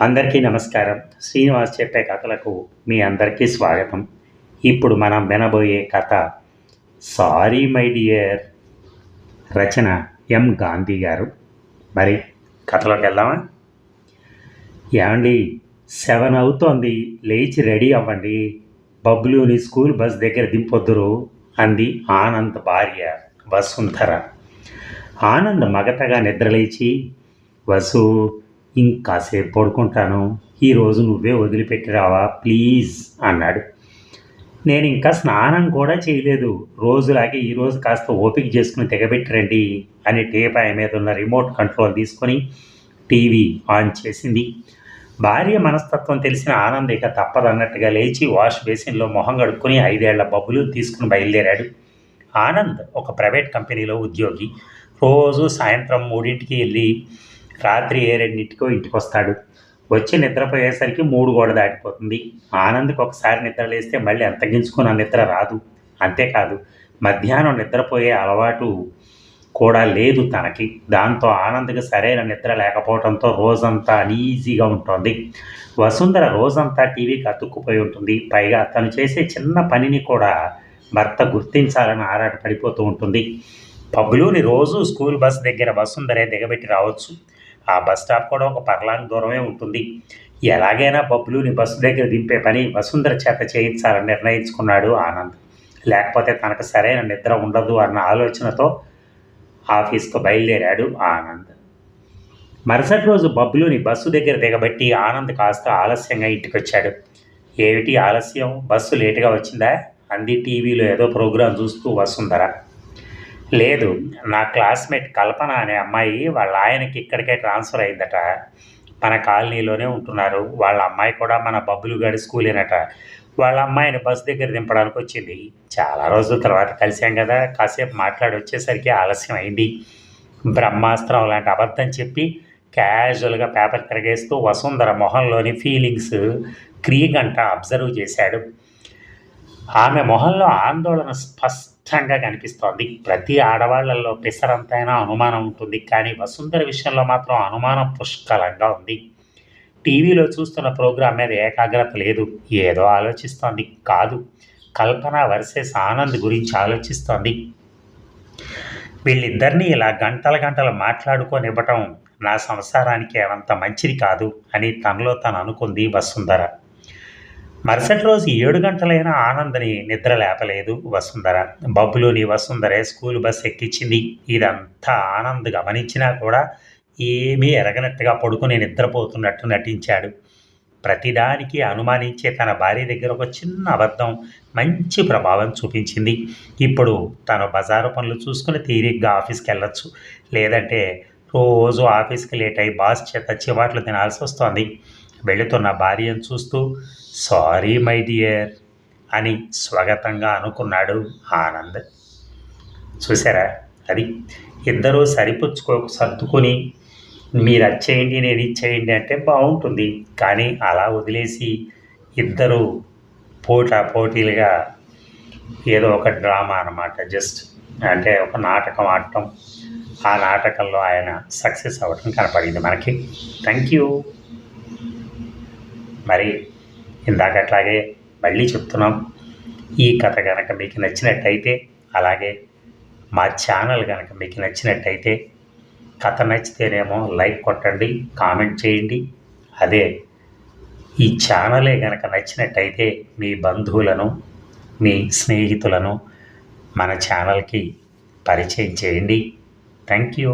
అందరికీ నమస్కారం. శ్రీనివాస్ చెప్పే కథలకు మీ అందరికీ స్వాగతం. ఇప్పుడు మనం వినబోయే కథ సారీ మై డియర్ రచన ఎం గాంధీ గారు. మరి కథలోకి వెళ్దామా? ఏమండి సెవెన్ అవుతోంది లేచి రెడీ అవ్వండి. బబ్లూని స్కూల్ బస్ దగ్గర దింపొద్దురు అంది ఆనంద్ భార్య వసుంధర. ఆనంద్ మగతగా నిద్రలేచి వసు ఇంకాసేపు పడుకుంటాను. ఈరోజు నువ్వే వదిలిపెట్టి రావా? ప్లీజ్ అన్నాడు. నేను ఇంకా స్నానం కూడా చేయలేదు. రోజులాగే ఈరోజు కాస్త ఓపిక చేసుకుని తెగబెట్టిరండి అని టీపాయ మీద ఉన్న రిమోట్ కంట్రోల్ తీసుకొని టీవీ ఆన్ చేసింది. భార్య మనస్తత్వం తెలిసిన ఆనంద్ ఇక తప్పదన్నట్టుగా లేచి వాష్ బేసిన్లో మొహం కడుక్కొని ఐదేళ్ళ బబ్బులు తీసుకుని బయలుదేరాడు. ఆనంద్ ఒక ప్రైవేట్ కంపెనీలో ఉద్యోగి. రోజు సాయంత్రం మూడింటికి వెళ్ళి రాత్రి ఏ రెండింటికో ఇంటికి వస్తాడు వచ్చి నిద్రపోయేసరికి మూడు గోడ దాటిపోతుంది. ఆనంద్కి ఒకసారి నిద్ర లేస్తే మళ్ళీ అంతగించుకున్న నిద్ర రాదు. అంతేకాదు మధ్యాహ్నం నిద్రపోయే అలవాటు కూడా లేదు తనకి. దాంతో ఆనంద్కి సరైన నిద్ర లేకపోవడంతో రోజంతా అనీజీగా ఉంటుంది. వసుంధర రోజంతా టీవీకి అతుక్కుపోయి ఉంటుంది. పైగా తను చేసే చిన్న పనిని కూడా భర్త గుర్తించాలని ఆరాట పడిపోతూ ఉంటుంది. పబ్లోని రోజు స్కూల్ బస్ దగ్గర వసుంధరే దిగబెట్టి రావచ్చు. ఆ బస్ స్టాప్ కూడా ఒక పర్లాంగ్ దూరమే ఉంటుంది. ఎలాగైనా బబ్బులుని బస్సు దగ్గర దింపే పని వసుంధర చేత చేయించాలని నిర్ణయించుకున్నాడు ఆనంద్. లేకపోతే తనకు సరైన నిద్ర ఉండదు అన్న ఆలోచనతో ఆఫీస్కు బయలుదేరాడు ఆనంద్. మరుసటి రోజు బబ్బులుని బస్సు దగ్గర దిగబట్టి ఆనంద్ కాస్త ఆలస్యంగా ఇంటికి వచ్చాడు ఏమిటి ఆలస్యం? బస్సు లేటుగా వచ్చిందా? అంది టీవీలో ఏదో ప్రోగ్రాం చూస్తూ వసుంధర. లేదు నా క్లాస్మేట్ కల్పన అనే అమ్మాయి వాళ్ళ ఆయనకి ఇక్కడికే ట్రాన్స్ఫర్ అయిందట మన కాలనీలోనే ఉంటున్నారు. వాళ్ళ అమ్మాయి కూడా మన బబ్బులు గడి స్కూలేనట. వాళ్ళ అమ్మాయిని బస్ దగ్గర దింపడానికి వచ్చింది. చాలా రోజుల తర్వాత కలిసాం కదా కాసేపు మాట్లాడి వచ్చేసరికి ఆలస్యం అయింది. బ్రహ్మాస్త్రం లాంటి అబద్ధం చెప్పి క్యాజువల్గా పేపర్ తిరగేస్తూ వసుంధర మొహంలోని ఫీలింగ్స్ క్రియగంట అబ్జర్వ్ చేశాడు. ఆమె మొహంలో ఆందోళన స్పష్టంగా కనిపిస్తోంది. ప్రతి ఆడవాళ్ళలో పిసరంతైనా అనుమానం ఉంటుంది. కానీ వసుంధర విషయంలో మాత్రం అనుమానం పుష్కలంగా ఉంది. టీవీలో చూస్తున్న ప్రోగ్రాం మీద ఏకాగ్రత లేదు. ఏదో ఆలోచిస్తోంది. కాదు కల్పన వర్సెస్ ఆనంద్ గురించి ఆలోచిస్తోంది. వీళ్ళిద్దరినీ ఇలా గంటల గంటలు మాట్లాడుకోనివ్వటం నా సంసారానికి అంత మంచిది కాదు అని తనలో తను అనుకుంది వసుంధర. మరుసటి రోజు ఏడు గంటలైన ఆనందని నిద్ర లేపలేదు వసుంధర. బబ్బులోని వసుంధరే స్కూల్ బస్ ఎక్కించింది. ఇదంతా ఆనంద్ గమనించినా కూడా ఏమీ ఎరగనట్టుగా పడుకుని నిద్రపోతున్నట్టు నటించాడు. ప్రతిదానికి అనుమానించే తన భార్య దగ్గర ఒక చిన్న అబద్ధం మంచి ప్రభావం చూపించింది. ఇప్పుడు తను బజారు పనులు చూసుకుని తీరిగ్గా ఆఫీస్కి వెళ్ళొచ్చు లేదంటే రోజు ఆఫీస్కి లేట్ అయి బాస్ చేత చివాట్లు తినాల్సి వస్తోంది వెళుతున్న భార్యను చూస్తూ సారీ మై డియర్ అని స్వాగతంగా అనుకున్నాడు ఆనంద్. చూసారా అది ఇద్దరూ సరిపుచ్చుకో సర్దుకొని మీరు వచ్చేయండి నేను ఇచ్చేయండి అంటే బాగుంటుంది. కానీ అలా వదిలేసి ఇద్దరు పోటా పోటీలుగా ఏదో ఒక డ్రామా అనమాట జస్ట్ అంటే ఒక నాటకం ఆడటం. ఆ నాటకంలో ఆయన సక్సెస్ అవ్వటం కనపడింది మనకి. Thank you. మరి ఇందాకట్లాగే మళ్ళీ చెప్తున్నాం. ఈ కథ కనుక మీకు నచ్చినట్టయితే అలాగే మా ఛానల్ కనుక మీకు నచ్చినట్టయితే కథ నచ్చితేనేమో లైక్ కొట్టండి కామెంట్ చేయండి. అదే ఈ ఛానలే కనుక నచ్చినట్టయితే మీ బంధువులను మీ స్నేహితులను మన ఛానల్కి పరిచయం చేయండి. Thank you.